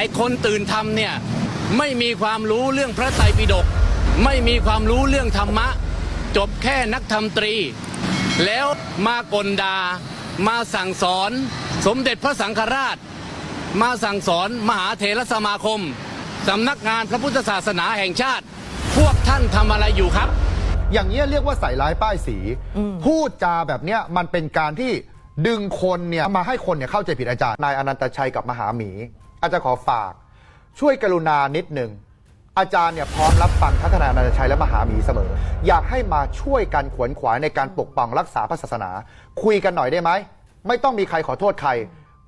ไอ้คนตื่นทำเนี่ยไม่มีความรู้เรื่องพระไตรปิฎกไม่มีความรู้เรื่องธรรมะ จบแค่นักธรรมตรี แล้วมากลดามาสั่งสอน สมเด็จพระสังฆราช มาสั่งสอนมหาเถรสมาคมสำนักงานพระพุทธศาสนาแห่งชาติ พวกท่านทำอะไรอยู่ครับ อย่างนี้ยเรียกว่าใส่ร้ายป้ายสีพูดจาแบบเนี้ยมันเป็นการที่ดึงคนเนี่ยมาให้คนเนี่ยเข้าใจผิดอาจารย์นายอนันตชัยกับมหาหมี อาจารย์ขอฝาก ช่วยกรุณานิดหนึ่ง อาจารย์เนี่ยพร้อมรับฟังทัศนายอนันตชัยและมหาหมีเสมอ อยากให้มาช่วยกันขวนขวายในการปกป้องรักษาพระศาสนา คุยกันหน่อยได้ไหม ไม่ต้องมีใครขอโทษใคร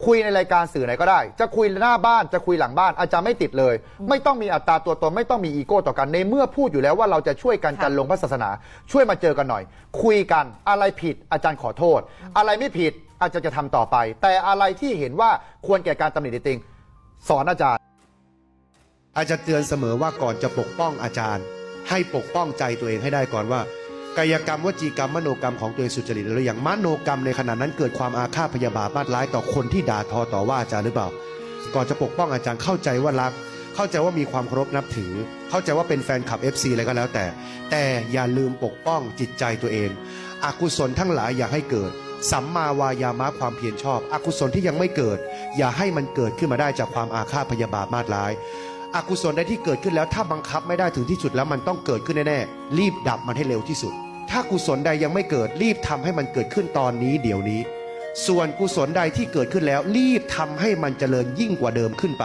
คุยในรายการสื่อไหนก็ได้ จะคุยหน้าบ้านจะคุยหลังบ้าน อาจารย์ไม่ติดเลย ไม่ต้องมีอัตราตัวตนไม่ต้องมีอีโก้ต่อกันในเมื่อพูดอยู่แล้วว่าเราจะช่วยกันจันลงพระศาสนา ช่วยมาเจอกันหน่อย คุยกันอะไรผิด อาจารย์ขอโทษ อะไรไม่ผิดอาจารย์จะทำต่อไป แต่อะไรที่เห็นว่าควรแก่การตำหนิติติง สอนอาจารย์ อาจจะเตือนเสมอว่าก่อนจะปกป้องอาจารย์ ให้ปกป้องใจตัวเองให้ได้ก่อนว่า กายกรรมวจีกรรมมโนกรรมของตัวเองสุจริตหรืออย่างมโนกรรมในขณะนั้นเกิดความอาฆาตพยาบาทมาดร้ายต่อคนที่ด่าทอต่อว่าอาจารย์หรือเปล่า ก่อนจะปกป้องอาจารย์เข้าใจว่ารัก เข้าใจว่ามีความเคารพนับถือ เข้าใจว่าเป็นแฟนคลับ FC อะไรก็แล้วแต่ แต่อย่าลืมปกป้องจิตใจตัวเอง อกุศลทั้งหลายอย่าให้เกิด สัมมาวายามะความเพียรชอบ อกุศลที่ยังไม่เกิด อย่าให้มันเกิดขึ้นมาได้จากความอาฆาตพยาบาทมาดร้ายอกุศลใดที่เกิดขึ้นแล้วถ้าบังคับไม่ได้ถึงที่สุดแล้วมันต้องเกิดขึ้นแน่ๆรีบดับมันให้เร็วที่สุด ถ้ากุศลใดยังไม่เกิดรีบทำให้มันเกิดขึ้นตอนนี้เดี๋ยวนี้ ส่วนกุศลใดที่เกิดขึ้นแล้ว รีบทำให้มันเจริญยิ่งกว่าเดิมขึ้นไป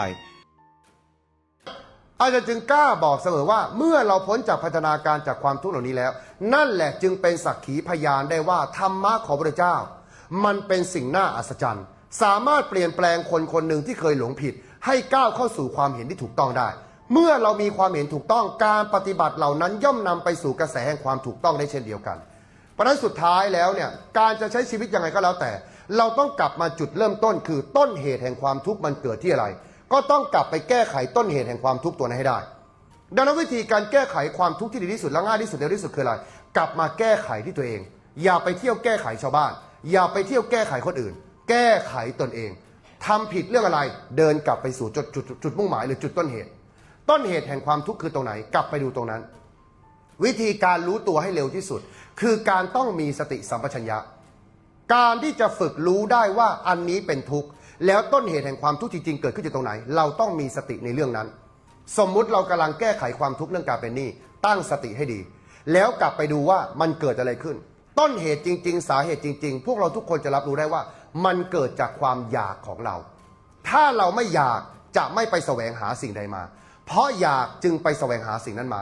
อาจารย์จึงกล้าบอกเสมอว่า เมื่อเราพ้นจากพัฒนาการจากความทุกข์เหล่านี้แล้ว นั่นแหละจึงเป็นสักขีพยานได้ว่าธรรมะของพระเจ้า มันเป็นสิ่งน่าอัศจรรย์ สามารถเปลี่ยนแปลงคนคนหนึ่งที่เคยหลงผิด ให้ก้าวเข้าสู่ความเห็นที่ถูกต้องได้ เมื่อเรามีความเห็นถูกต้องการปฏิบัติเหล่านั้นย่อมนำไปสู่กระแสแห่งความถูกต้องได้เช่นเดียวกัน เพราะฉะนั้นสุดท้ายแล้วเนี่ยการจะใช้ชีวิตยังไงก็แล้วแต่ เราต้องกลับมาจุดเริ่มต้น คือต้นเหตุแห่งความทุกข์มันเกิดที่อะไร ก็ต้องกลับไปแก้ไขต้นเหตุแห่งความทุกข์ตัวนั้นให้ได้ ดังนั้นวิธีการแก้ไขความทุกข์ที่ดีที่สุดและง่ายที่สุดเร็วที่สุดคืออะไร กลับมาแก้ไขที่ตัวเอง อย่าไปเที่ยวแก้ไขชาวบ้าน อย่าไปเที่ยวแก้ไขคนอื่น แก้ไขตนเองทำผิดเรื่องอะไรเดินกลับไปสู่จุดจุดจุดมุ่งหมายหรือจุดต้นเหตุ ต้นเหตุแห่งความทุกข์คือตรงไหนกลับไปดูตรงนั้น วิธีการรู้ตัวให้เร็วที่สุด คือการต้องมีสติสัมปชัญญะ การที่จะฝึกรู้ได้ว่าอันนี้เป็นทุกข์แล้วต้นเหตุแห่งความทุกข์จริงๆเกิดขึ้นจากตรงไหน เราต้องมีสติในเรื่องนั้น สมมุติเรากำลังแก้ไขความทุกข์เรื่องการเป็นหนี้ตั้งสติให้ดี แล้วกลับไปดูว่ามันเกิดอะไรขึ้น ต้นเหตุจริง ๆ สาเหตุจริง ๆ พวกเราทุกคนจะรับรู้ได้ว่า มันเกิดจากความอยากของเรา ถ้าเราไม่อยากจะไม่ไปแสวงหาสิ่งใดมา เพราะอยากจึงไปแสวงหาสิ่งนั้นมา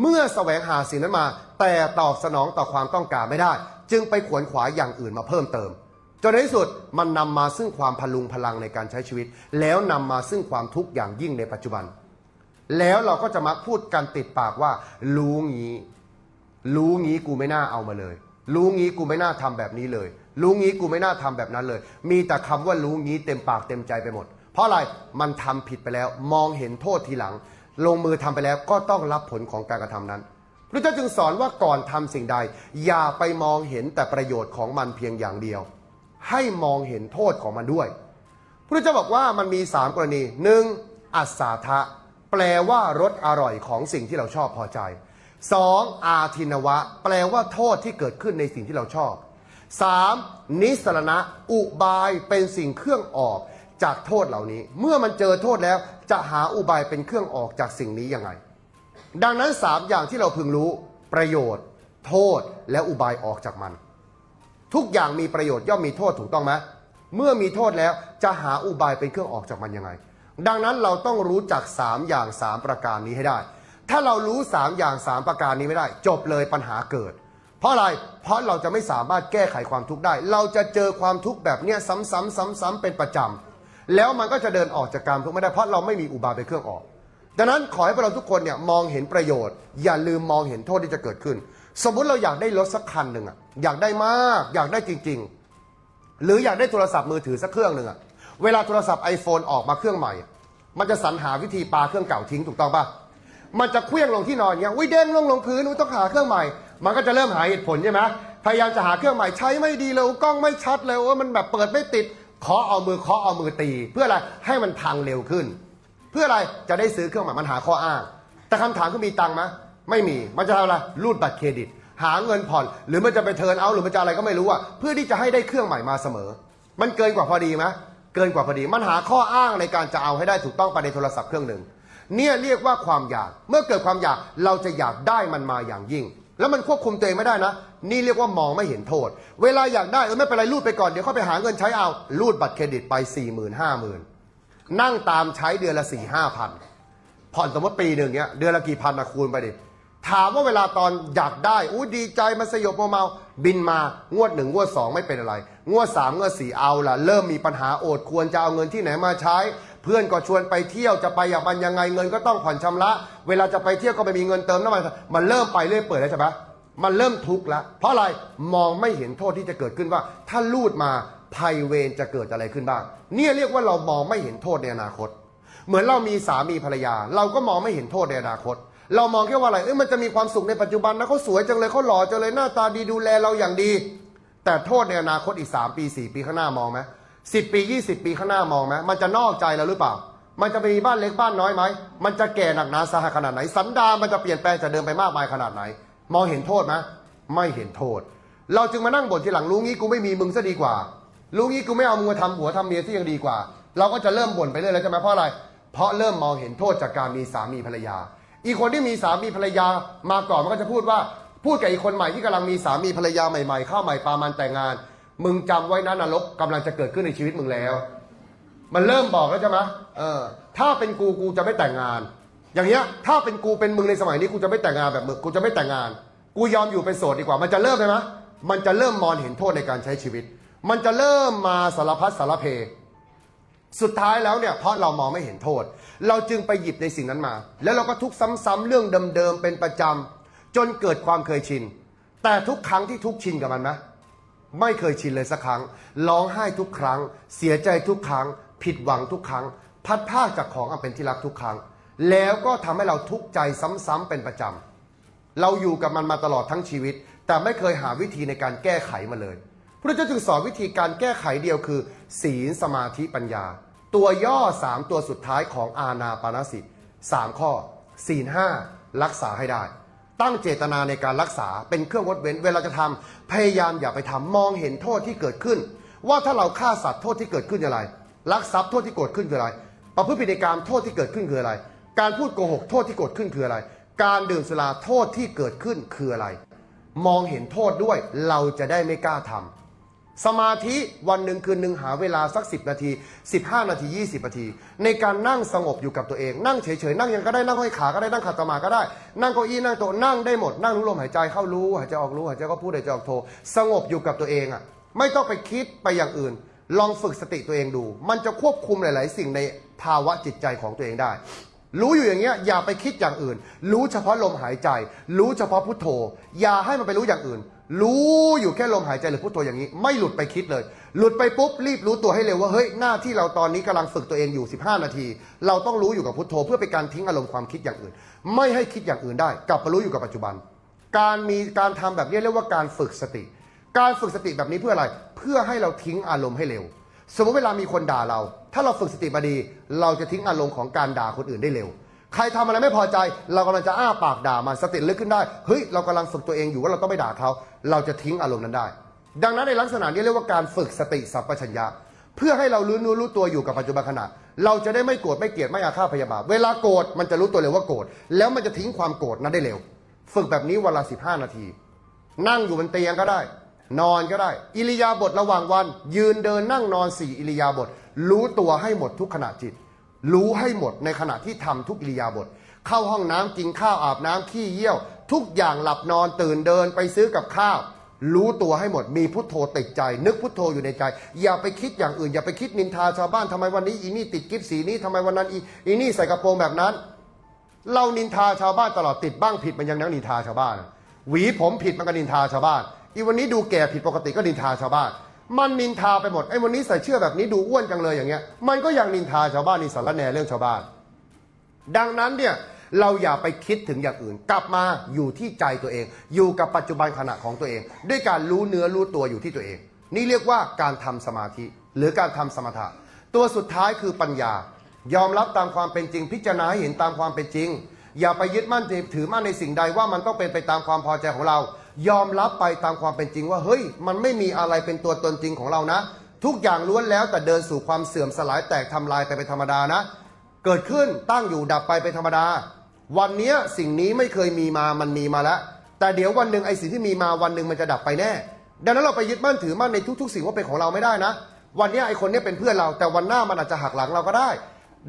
เมื่อแสวงหาสิ่งนั้นมา แต่ตอบสนองต่อความต้องการไม่ได้ จึงไปขวนขวายอย่างอื่นมาเพิ่มเติมจนในที่สุดมันนำมาซึ่งความพลุงพลังในการใช้ชีวิต แล้วนำมาซึ่งความทุกข์อย่างยิ่งในปัจจุบัน แล้วเราก็จะมักพูดกันติดปากว่า รู้งี้ รู้งี้กูไม่น่าเอามาเลย รู้งี้กูไม่น่าทำแบบนี้เลย รู้งี้กูไม่น่าทำแบบนั้นเลย มีแต่คำว่ารู้งี้เต็มปากเต็มใจไปหมด เพราะอะไรมันทำผิดไปแล้ว มองเห็นโทษทีหลัง ลงมือทำไปแล้วก็ต้องรับผลของการกระทำนั้นพระเจ้าจึงสอนว่าก่อนทำสิ่งใด อย่าไปมองเห็นแต่ประโยชน์ของมันเพียงอย่างเดียว ให้มองเห็นโทษของมันด้วยพระเจ้าบอกว่ามันมีสามกรณีหนึ่งอัศาทะแปลว่ารสอร่อยของสิ่งที่เราชอบพอใจสองอาทินวะ แปลว่าโทษที่เกิดขึ้นในสิ่งที่เราชอบ สามนิสรณะ อุบายเป็นสิ่งเครื่องออกจากโทษเหล่านี้ เมื่อมันเจอโทษแล้วจะหาอุบายเป็นเครื่องออกจากสิ่งนี้ยังไง ดังนั้นสามอย่างที่เราพึงรู้ประโยชน์ โทษและอุบายออกจากมัน ทุกอย่างมีประโยชน์ย่อมมีโทษถูกต้องไหมเมื่อมีโทษแล้วจะหาอุบายเป็นเครื่องออกจากมันยังไง ดังนั้นเราต้องรู้จัก 3 อย่าง 3 ประการนี้ให้ได้ ถ้าเรารู้ 3 อย่าง 3 ประการนี้ไม่ได้ จบเลยปัญหาเกิด เพราะอะไร เพราะเราจะไม่สามารถแก้ไขความทุกข์ได้ เราจะเจอความทุกข์แบบเนี้ยซ้ำๆซ้ำๆเป็นประจำแล้วมันก็จะเดินออกจากการทุกข์ไม่ได้เพราะเราไม่มีอุบายเป็นเครื่องออก ดังนั้นขอให้พวกเราทุกคนเนี่ยมองเห็นประโยชน์ อย่าลืมมองเห็นโทษที่จะเกิดขึ้น สมมุติเราอยากได้รถสักคันหนึ่งอะอยากได้มาก อยากได้จริง ๆ หรืออยากได้โทรศัพท์มือถือสักเครื่องหนึ่งอะเวลาโทรศัพท์ iPhone ออกมาเครื่องใหม่ มันจะสรรหาวิธีปาเครื่องเก่าทิ้งถูกต้องปะมันจะเคลื่องลงที่นอนเงี้ยวิเด้งลงลงพื้นอุ๊ยต้องหาเครื่องใหม่ มันก็จะเริ่มหาเหตุผลใช่ไหมพยายามจะหาเครื่องใหม่ใช้ไม่ดีเลยกล้องไม่ชัดเลยว่ามันแบบเปิดไม่ติดเคาะเอามือเคาะเอามือตี เพื่ออะไรให้มันพังเร็วขึ้น เพื่ออะไรจะได้ซื้อเครื่องใหมายมันหาข้ออ้าง แต่คำถามคือมีตังค์ไหมไม่มีมันจะทำอะไรรูดบัตรเครดิต หาเงินผ่อน หรือมันจะไปเทิร์นเอาหรือมันจะอะไรก็ไม่รู้อะเพื่อที่จะให้ได้เครื่องใหม่มาเสมอ มันเกินกว่าพอดีไหมเกินกว่าพอดีมันหาข้ออ้างในการจะเอาให้ได้ถูกต้องไปในโทรศัพท์เครื่องหนึ่งเนี่ยเรียกว่าความอยาก เมื่อเกิดความอยากเราจะอยากได้มันมาอย่างยิ่ง แล้วมันควบคุมตัวเองไม่ได้นะ นี่เรียกว่ามองไม่เห็นโทษ เวลาอยากได้เออไม่เป็นไรรูดไปก่อนเดี๋ยวเขาไปหาเงินใช้เอารูดบัตรเครดิตไป4ี่หมื่นห้าหมื่นนั่งตามใช้เดือนละสี่ห้าพันผ่อนสมมติปีหนึ่งเนี้ยเดือนละกี่พันนะคูณไปดิถามว่าเวลาตอนอยากได้อู้ดีใจมันสยบเมาๆบินมางวดหนึ่งงวดสองไม่เป็นอะไร งวดสามงวดสี่เอาละเริ่มมีปัญหาโอดควรจะเอาเงินที่ไหนมาใช้ เพื่อนก็ชวนไปเที่ยวจะไปอย่างมันยังไงเงินก็ต้องผ่อนชำระ เวลาจะไปเที่ยวก็ไม่มีเงินเติมน้ำมันมันเริ่มไปเรื่อยเปื่อยแล้วใช่ไหมมันเริ่มทุกข์แล้วเพราะอะไรมองไม่เห็นโทษที่จะเกิดขึ้นว่า ถ้าลูดมาภัยเวรจะเกิดอะไรขึ้นบ้าง เนี่ยเรียกว่าเรามองไม่เห็นโทษในอนาคต เหมือนเรามีสามีภรรยา เราก็มองไม่เห็นโทษในอนาคต เรามองแค่ว่าอะไรเอ้ยมันจะมีความสุขในปัจจุบันนะเขาสวยจังเลยเขาหล่อจังเลยหน้าตาดีดูแลเราอย่างดี แต่โทษในอนาคตอีก 3 ปี 4 ปีข้างหน้ามองไหม สิบปี20ปีข้างหน้ามองไหมมันจะนอกใจเราหรือเปล่า มันจะมีบ้านเล็กบ้านน้อยไหม มันจะแก่หนักหนาสาหัสขนาดไหน สันดานมันจะเปลี่ยนแปลงจากเดิมไปมากมายขนาดไหน มองเห็นโทษไหมไม่เห็นโทษ เราจึงมานั่งบ่นทีหลังรู้งี้กูไม่มีมึงซะดีกว่ารู้งี้กูไม่เอามึงมาทำหัวทำเมียที่ยังดีกว่า เราก็จะเริ่มบ่นไปเรื่อยแล้วใช่ไหมเพราะอะไร เพราะเริ่มมองเห็นโทษจากการมีสามีภรรยา อีกคนที่มีสามีภรรยามาก่อนมันก็จะพูดว่า พูดกับอีกคนใหม่ที่กำลังมีสามีภรรยาใหม่ๆ เข้าใหม่ปามันแต่งงาน มึงจำไว้นะนรกกำลังจะเกิดขึ้นในชีวิตมึงแล้ว มันเริ่มบอกแล้วใช่ไหมเออ ถ้าเป็นกูกูจะไม่แต่งงาน อย่างเงี้ย ถ้าเป็นกูเป็นมึงในสมัยนี้กูจะไม่แต่งงานแบบมึงกูจะไม่แต่งงาน กูยอมอยู่เป็นโสดดีกว่า มันจะเริ่มไหมมะมันจะเริ่มมองเห็นโทษในการใช้ชีวิต มันจะเริ่มมาสารพัดสารเพ สุดท้ายแล้วเนี่ยเพราะเรามองไม่เห็นโทษ เราจึงไปหยิบในสิ่งนั้นมา แล้วเราก็ทุกซ้ำๆเรื่องเดิมๆเป็นประจำจนเกิดความเคยชิน แต่ทุกครั้งที่ทุกชินกับมันไหม ไม่เคยชินเลยสักครั้ง ร้องไห้ทุกครั้ง เสียใจทุกครั้ง ผิดหวังทุกครั้ง พัดพากจากของอันเป็นที่รักทุกครั้ง แล้วก็ทำให้เราทุกข์ใจซ้ำๆเป็นประจำเราอยู่กับมันมาตลอดทั้งชีวิต แต่ไม่เคยหาวิธีในการแก้ไขมาเลยพระเจ้าจึงสอนวิธีการแก้ไขเดียวคือ ศีลสมาธิปัญญา ตัวย่อสามตัวสุดท้ายของอาณาปานสติสามข้อศีลห้ารักษาให้ได้ ตั้งเจตนาในการรักษาเป็นเครื่องงดเว้น เวลาจะทำพยายามอย่าไปทำมองเห็นโทษที่เกิดขึ้น ว่าถ้าเราฆ่าสัตว์โทษที่เกิดขึ้นคืออะไรลักทรัพย์โทษที่เกิดขึ้นคืออะไร ประพฤติผิดในกรรมโทษที่เกิดขึ้นคืออะไร การพูดโกหกโทษที่เกิดขึ้นคืออะไร การดื่มสุราโทษที่เกิดขึ้นคืออะไร มองเห็นโทษด้วยเราจะได้ไม่กล้าทำ สมาธิวันหนึ่งคืนหนึ่งหาเวลาสัก 10 นาที 15 นาที 20 นาที ในการนั่งสงบอยู่กับตัวเอง นั่งเฉยๆ นั่งยังก็ได้นั่งห้อยขาก็ได้นั่งขัดสมาก็ได้ นั่งเก้าอี้นั่งโต๊ะนั่งได้หมดนั่งรู้ลมหายใจเข้ารู้หายใจออกรู้หายใจก็พูดหายใจออกโทสงบอยู่กับตัวเองอะไม่ต้องไปคิดไปอย่างอื่น ลองฝึกสติตัวเองดู มันจะควบคุมหลาย ๆ สิ่งในภาวะจิตใจของตัวเองได้ รู้อยู่อย่างเงี้ยอย่าไปคิดอย่างอื่น รู้เฉพาะลมหายใจ รู้เฉพาะพุทโธ อย่าให้มันไปรู้อย่างอื่น รู้อยู่แค่ลมหายใจหรือพุทโธอย่างนี้ ไม่หลุดไปคิดเลย หลุดไปปุ๊บรีบรู้ตัวให้เร็วว่าเฮ้ยหน้าที่เราตอนนี้กำลังฝึกตัวเองอยู่ 15 นาที เราต้องรู้อยู่กับพุทโธ เพื่อเป็นการทิ้งอารมณ์ความคิดอย่างอื่น ไม่ให้คิดอย่างอื่นได้ กลับมารู้อยู่กับปัจจุบัน การมีการทำแบบนี้เรียกว่าการฝึกสติ การฝึกสติแบบนี้เพื่ออะไร เพื่อให้เราทิ้งอารมณ์ให้เร็ว สมมติเวลามีคนด่าเรา ถ้าเราฝึกสติมาดี เราจะทิ้งอารมณ์ของการด่าคนอื่นได้เร็ว ใครทำอะไรไม่พอใจ เรากำลังจะอ้าปากด่ามันสติลึกขึ้นได้ เฮ้ย เรากำลังฝึกตัวเองอยู่ว่าเราต้องไม่ด่าเขา เราจะทิ้งอารมณ์นั้นได้ ดังนั้นในลักษณะนี้เรียกว่าการฝึกสติสัพพัญญะ เพื่อให้เรารู้นู้รู้ตัวอยู่กับปัจจุบันขณะ เราจะได้ไม่โกรธไม่เกลียดไม่อาฆาตพยาบาท เวลาโกรธมันจะรู้ตัวเร็วว่าโกรธ แล้วมันจะทิ้งความโกรธนั้นได้เร็ว ฝึกแบบนี้วันละ15นาที นั่งอยู่บนเตียงก็ได้ นอนก็ได้ อิริยาบถระหว่างวัน ยืนเดินนั่งนอนสี่อิริยาบถรู้ตัวให้หมดทุกขณะจิต รู้ให้หมดในขณะที่ทำทุกอิริยาบถเข้าห้องน้ำกินข้าวอาบน้ำขี้เยี่ยว ทุกอย่างหลับนอนตื่นเดินไปซื้อกับข้าว รู้ตัวให้หมดมีพุทโธติดใจ นึกพุทโธอยู่ในใจ อย่าไปคิดอย่างอื่น อย่าไปคิดนินทาชาวบ้านทำไมวันนี้อีนี่ติดกิฟสีนี้ทำไมวันนั้นอีอีนี่ใส่กระโปรงแบบนั้น เรานินทาชาวบ้านตลอดติดบ้างผิดมันยังนักนินทาชาวบ้านหวีผมผิดมันก็นินทาชาวบ้าน อีวันนี้ดูแก่ผิดปกติก็นินทาชาวบ้าน มันนินทาไปหมดไอ้วันนี้ใส่เชื่อแบบนี้ดูอ้วนจังเลยอย่างเงี้ย มันก็ยังนินทาชาวบ้านนี่สารแหน่เรื่องชาวบ้าน ดังนั้นเนี่ยเราอย่าไปคิดถึงอย่างอื่น กลับมาอยู่ที่ใจตัวเอง อยู่กับปัจจุบันขณะของตัวเอง ด้วยการรู้เนื้อรู้ตัวอยู่ที่ตัวเอง นี่เรียกว่าการทำสมาธิ หรือการทำสมถะ ตัวสุดท้ายคือปัญญา ยอมรับตามความเป็นจริง พิจารณาเห็นตามความเป็นจริง อย่าไปยึดมั่นถือมั่นในสิ่งใดว่ามันต้องเป็นไปตามความพอใจของเรา ยอมรับไปตามความเป็นจริงว่าเฮ้ย มันไม่มีอะไรเป็นตัวตนจริงของเรานะ ทุกอย่างล้วนแล้วแต่เดินสู่ความเสื่อมสลายแตกทำลายไปเป็นธรรมดานะ เกิดขึ้นตั้งอยู่ดับไปเป็นธรรมดา วันนี้สิ่งนี้ไม่เคยมีมามันมีมาแล้ว แต่เดี๋ยววันหนึ่งไอ้สิ่งที่มีมาวันหนึ่งมันจะดับไปแน่ ดังนั้นเราไปยึดมั่นถือมั่นในทุก ๆ สิ่งว่าเป็นของเราไม่ได้นะ วันนี้ไอ้คนนี้เป็นเพื่อนเรา แต่วันหน้ามันอาจจะหักหลังเราก็ได้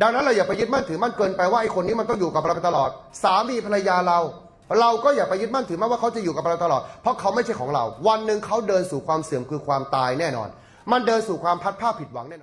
ดังนั้นเราอย่าไปยึดมั่นถือมั่นเกินไปว่าไอ้คนนี้มันต้องอยู่กับเราไปตลอด สามีภรรยาเรา เราก็อย่าไปยึดมั่นถือมั่นว่าเขาจะอยู่กับเราตลอด เพราะเขาไม่ใช่ของเรา วันหนึ่งเขาเดินสู่ความเสื่อมคือความตายแน่นอน มันเดินสู่ความพัดผ้าผิดหวังแน่นอน